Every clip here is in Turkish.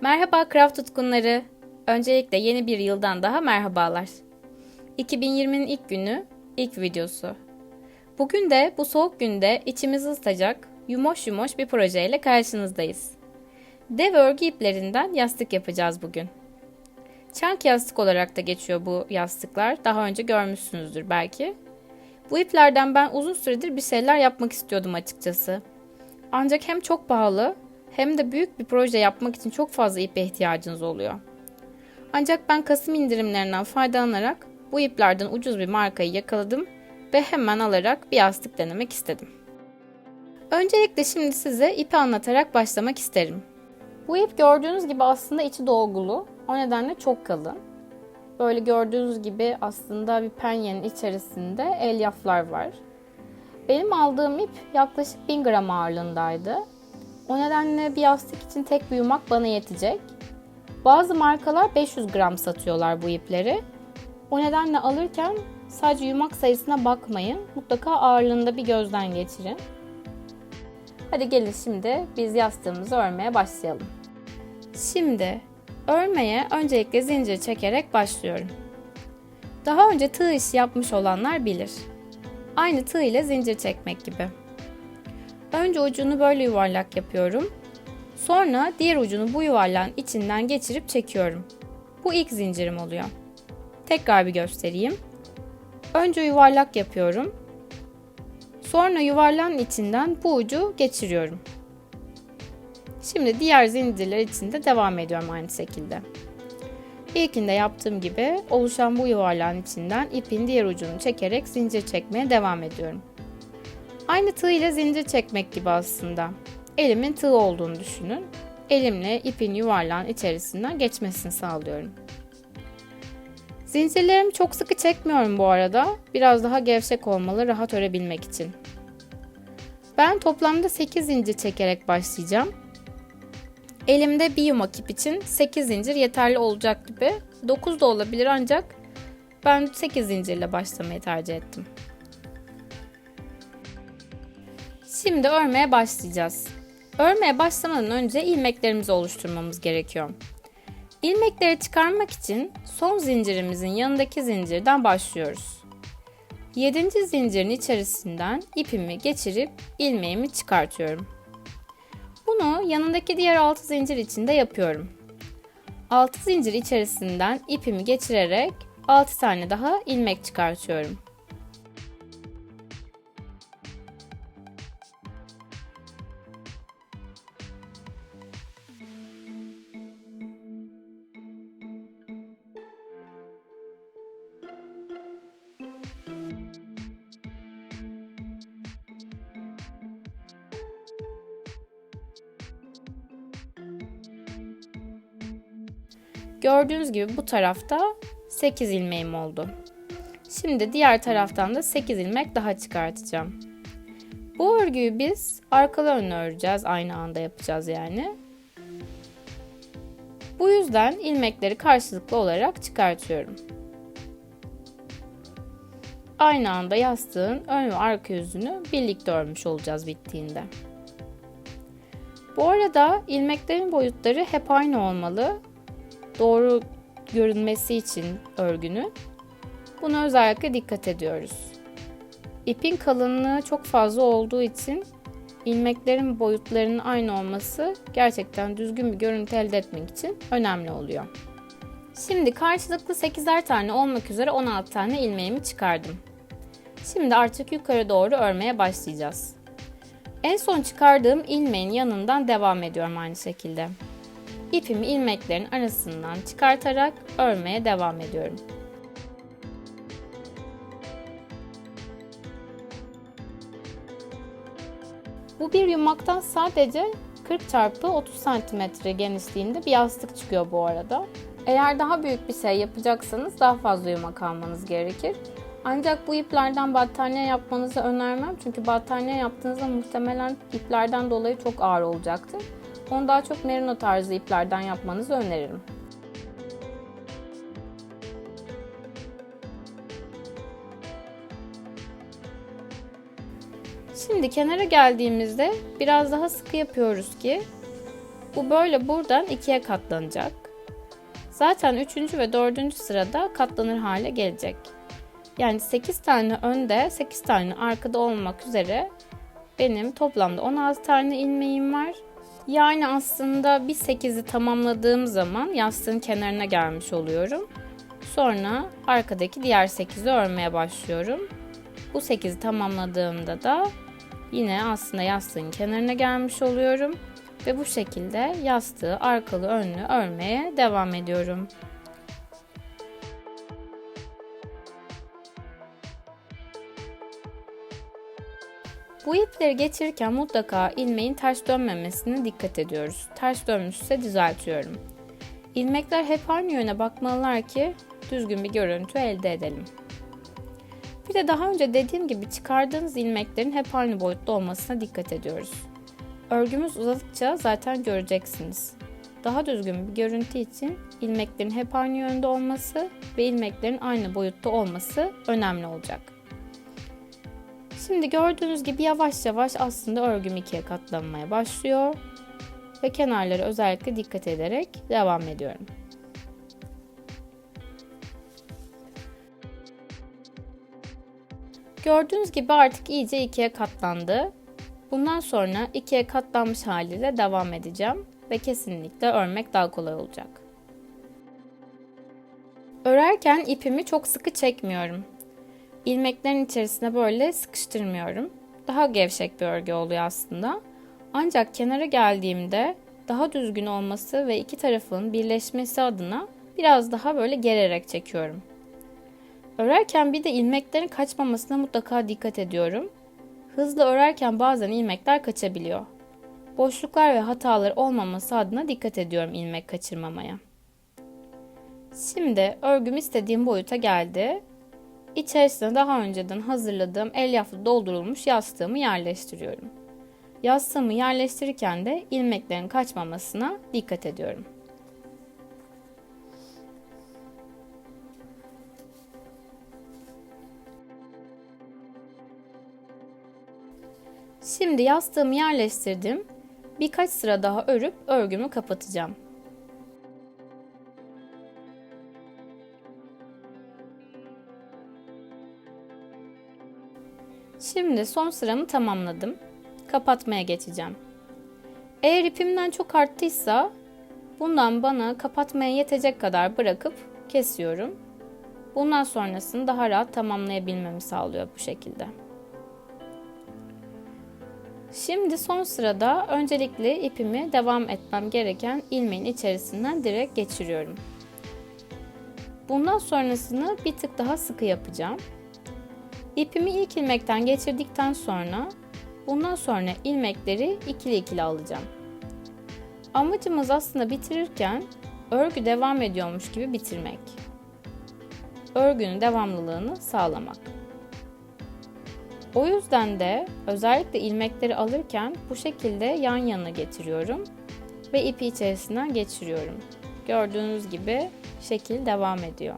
Merhaba craft tutkunları. Öncelikle yeni bir yıldan daha merhabalar. 2020'nin ilk günü, ilk videosu. Bugün de bu soğuk günde içimizi ısıtacak, yumoş yumoş bir projeyle karşınızdayız. Dev örgü iplerinden yastık yapacağız bugün. Çank yastık olarak da geçiyor bu yastıklar. Daha önce görmüşsünüzdür belki. Bu iplerden ben uzun süredir bir şeyler yapmak istiyordum açıkçası. Ancak hem çok pahalı hem de büyük bir proje yapmak için çok fazla ipe ihtiyacınız oluyor. Ancak ben Kasım indirimlerinden faydalanarak bu iplerden ucuz bir markayı yakaladım ve hemen alarak bir yastık denemek istedim. Öncelikle şimdi size ipi anlatarak başlamak isterim. Bu ip gördüğünüz gibi aslında içi dolgulu. O nedenle çok kalın. Böyle gördüğünüz gibi aslında bir penyenin içerisinde elyaflar var. Benim aldığım ip yaklaşık 1000 gram ağırlığındaydı. O nedenle bir yastık için tek bir yumak bana yetecek. Bazı markalar 500 gram satıyorlar bu ipleri. O nedenle alırken sadece yumak sayısına bakmayın. Mutlaka ağırlığında bir gözden geçirin. Hadi gelin şimdi biz yastığımızı örmeye başlayalım. Şimdi örmeye öncelikle zincir çekerek başlıyorum. Daha önce tığ işi yapmış olanlar bilir. Aynı tığ ile zincir çekmek gibi. Önce ucunu böyle yuvarlak yapıyorum. Sonra diğer ucunu bu yuvarlağın içinden geçirip çekiyorum. Bu ilk zincirim oluyor. Tekrar bir göstereyim. Önce yuvarlak yapıyorum. Sonra yuvarlağın içinden bu ucu geçiriyorum. Şimdi diğer zincirler için de devam ediyorum aynı şekilde. İlkinde yaptığım gibi oluşan bu yuvarlağın içinden ipin diğer ucunu çekerek zincir çekmeye devam ediyorum. Aynı tığ ile zincir çekmek gibi aslında. Elimin tığ olduğunu düşünün. Elimle ipin yuvarlağın içerisinden geçmesini sağlıyorum. Zincirlerimi çok sıkı çekmiyorum bu arada. Biraz daha gevşek olmalı rahat örebilmek için. Ben toplamda 8 zincir çekerek başlayacağım. Elimde bir yumak ip için 8 zincir yeterli olacak gibi. 9 da olabilir ancak ben 8 zincirle başlamayı tercih ettim. Şimdi örmeye başlayacağız. Örmeye başlamadan önce ilmeklerimizi oluşturmamız gerekiyor. İlmekleri çıkarmak için son zincirimizin yanındaki zincirden başlıyoruz. 7. zincirin içerisinden ipimi geçirip ilmeğimi çıkartıyorum. Bunu yanındaki diğer 6 zincir içinde yapıyorum. 6 zincir içerisinden ipimi geçirerek 6 tane daha ilmek çıkartıyorum. Gördüğünüz gibi bu tarafta 8 ilmeğim oldu. Şimdi diğer taraftan da 8 ilmek daha çıkartacağım. Bu örgüyü biz arkalı önlü öreceğiz. Aynı anda yapacağız yani. Bu yüzden ilmekleri karşılıklı olarak çıkartıyorum. Aynı anda yastığın ön ve arka yüzünü birlikte örmüş olacağız bittiğinde. Bu arada ilmeklerin boyutları hep aynı olmalı doğru görünmesi için örgünün buna özellikle dikkat ediyoruz. İpin kalınlığı çok fazla olduğu için ilmeklerin boyutlarının aynı olması gerçekten düzgün bir görüntü elde etmek için önemli oluyor. Şimdi karşılıklı 8'er tane olmak üzere 16 tane ilmeğimi çıkardım. Şimdi artık yukarı doğru örmeye başlayacağız. En son çıkardığım ilmeğin yanından devam ediyorum aynı şekilde. İpimi ilmeklerin arasından çıkartarak örmeye devam ediyorum. Bu bir yumaktan sadece 40 çarpı 30 cm genişliğinde bir yastık çıkıyor bu arada. Eğer daha büyük bir şey yapacaksanız daha fazla yumak almanız gerekir. Ancak bu iplerden battaniye yapmanızı önermem. Çünkü battaniye yaptığınızda muhtemelen iplerden dolayı çok ağır olacaktır. Onu daha çok merino tarzı iplerden yapmanızı öneririm. Şimdi kenara geldiğimizde biraz daha sıkı yapıyoruz ki Bu böyle buradan ikiye katlanacak. Zaten üçüncü ve dördüncü sırada katlanır hale gelecek. Yani 8 tane önde, 8 tane arkada olmak üzere benim toplamda 16 tane ilmeğim var. Yani aslında bir 8'i tamamladığım zaman yastığın kenarına gelmiş oluyorum. Sonra arkadaki diğer 8'i örmeye başlıyorum. Bu 8'i tamamladığımda da yine aslında yastığın kenarına gelmiş oluyorum. Ve bu şekilde yastığı arkalı önlü örmeye devam ediyorum. Bu ipleri geçirirken mutlaka ilmeğin ters dönmemesine dikkat ediyoruz. Ters dönmüşse düzeltiyorum. İlmekler hep aynı yöne bakmalılar ki düzgün bir görüntü elde edelim. Bir de daha önce dediğim gibi çıkardığınız ilmeklerin hep aynı boyutta olmasına dikkat ediyoruz. Örgümüz uzadıkça zaten göreceksiniz. Daha düzgün bir görüntü için ilmeklerin hep aynı yönde olması ve ilmeklerin aynı boyutta olması önemli olacak. Şimdi gördüğünüz gibi yavaş yavaş aslında örgüm ikiye katlanmaya başlıyor ve kenarları özellikle dikkat ederek devam ediyorum. Gördüğünüz gibi artık iyice ikiye katlandı. Bundan sonra ikiye katlanmış haliyle devam edeceğim ve kesinlikle örmek daha kolay olacak. Örerken ipimi çok sıkı çekmiyorum. İlmeklerin içerisine böyle sıkıştırmıyorum. Daha gevşek bir örgü oluyor aslında. Ancak kenara geldiğimde daha düzgün olması ve iki tarafın birleşmesi adına biraz daha böyle gererek çekiyorum. Örerken bir de ilmeklerin kaçmamasına mutlaka dikkat ediyorum. Hızlı örerken bazen ilmekler kaçabiliyor. Boşluklar ve hatalar olmaması adına dikkat ediyorum ilmek kaçırmamaya. Şimdi örgüm istediğim boyuta geldi. İçerisine daha önceden hazırladığım elyaflı doldurulmuş yastığımı yerleştiriyorum. Yastığımı yerleştirirken de ilmeklerin kaçmamasına dikkat ediyorum. Şimdi yastığımı yerleştirdim. Birkaç sıra daha örüp örgümü kapatacağım. Şimdi son sıramı tamamladım. Kapatmaya geçeceğim. Eğer ipimden çok arttıysa bundan bana kapatmaya yetecek kadar bırakıp kesiyorum. Bundan sonrasını daha rahat tamamlayabilmemi sağlıyor bu şekilde. Şimdi son sırada öncelikle ipimi devam etmem gereken ilmeğin içerisinden direkt geçiriyorum. Bundan sonrasını bir tık daha sıkı yapacağım. İpimi ilk ilmekten geçirdikten sonra bundan sonra ilmekleri ikili ikili alacağım. Amacımız aslında bitirirken örgü devam ediyormuş gibi bitirmek. Örgünün devamlılığını sağlamak. O yüzden de özellikle ilmekleri alırken bu şekilde yan yana getiriyorum ve ipi içerisinden geçiriyorum. Gördüğünüz gibi şekil devam ediyor.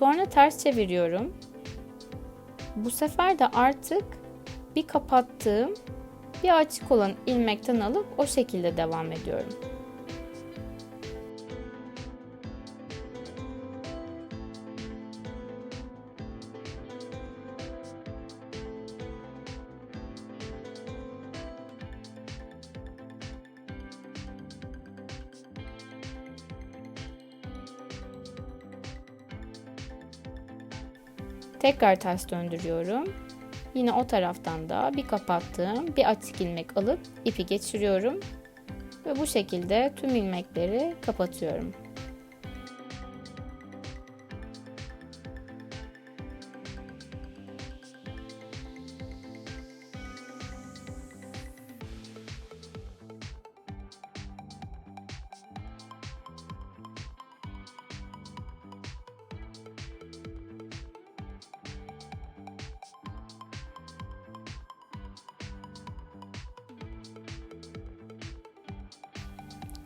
Sonra ters çeviriyorum. Bu sefer de artık bir kapattığım bir açık olan ilmekten alıp o şekilde devam ediyorum. Tekrar ters döndürüyorum. Yine o taraftan da bir kapattığım bir açık ilmek alıp ipi geçiriyorum. Ve bu şekilde tüm ilmekleri kapatıyorum.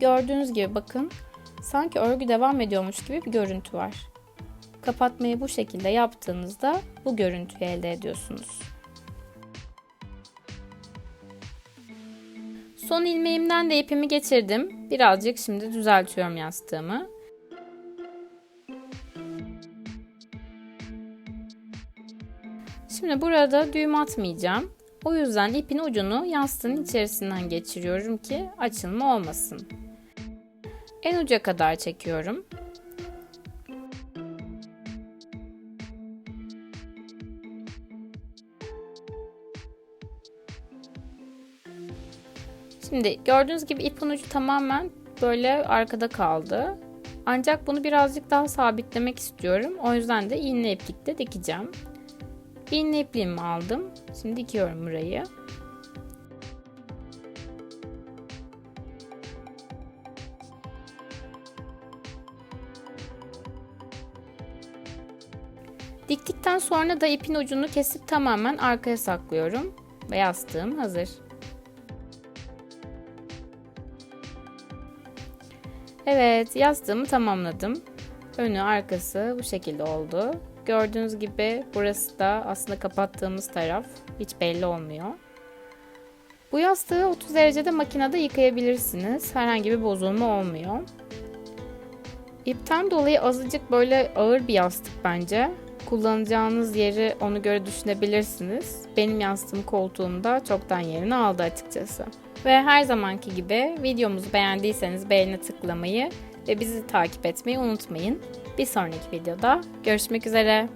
Gördüğünüz gibi bakın sanki örgü devam ediyormuş gibi bir görüntü var. Kapatmayı bu şekilde yaptığınızda bu görüntüyü elde ediyorsunuz. Son ilmeğimden de ipimi geçirdim. Birazcık şimdi düzeltiyorum yastığımı. Şimdi burada düğüm atmayacağım. O yüzden ipin ucunu yastığın içerisinden geçiriyorum ki açılma olmasın. En uca kadar çekiyorum. Şimdi gördüğünüz gibi ipin ucu tamamen böyle arkada kaldı. Ancak bunu birazcık daha sabitlemek istiyorum. O yüzden de iğne iplikte dikeceğim. İğne ipliğimi aldım. Şimdi dikiyorum burayı. Diktikten sonra da ipin ucunu kesip tamamen arkaya saklıyorum ve yastığım hazır. Evet, yastığımı tamamladım. Önü arkası bu şekilde oldu. Gördüğünüz gibi burası da aslında kapattığımız taraf. Hiç belli olmuyor. Bu yastığı 30 derecede makinede yıkayabilirsiniz. Herhangi bir bozulma olmuyor. İpten dolayı azıcık böyle ağır bir yastık bence. Kullanacağınız yeri onu göre düşünebilirsiniz. Benim yastığım koltuğumda çoktan yerini aldı açıkçası. Ve her zamanki gibi videomuzu beğendiyseniz beğene tıklamayı ve bizi takip etmeyi unutmayın. Bir sonraki videoda görüşmek üzere.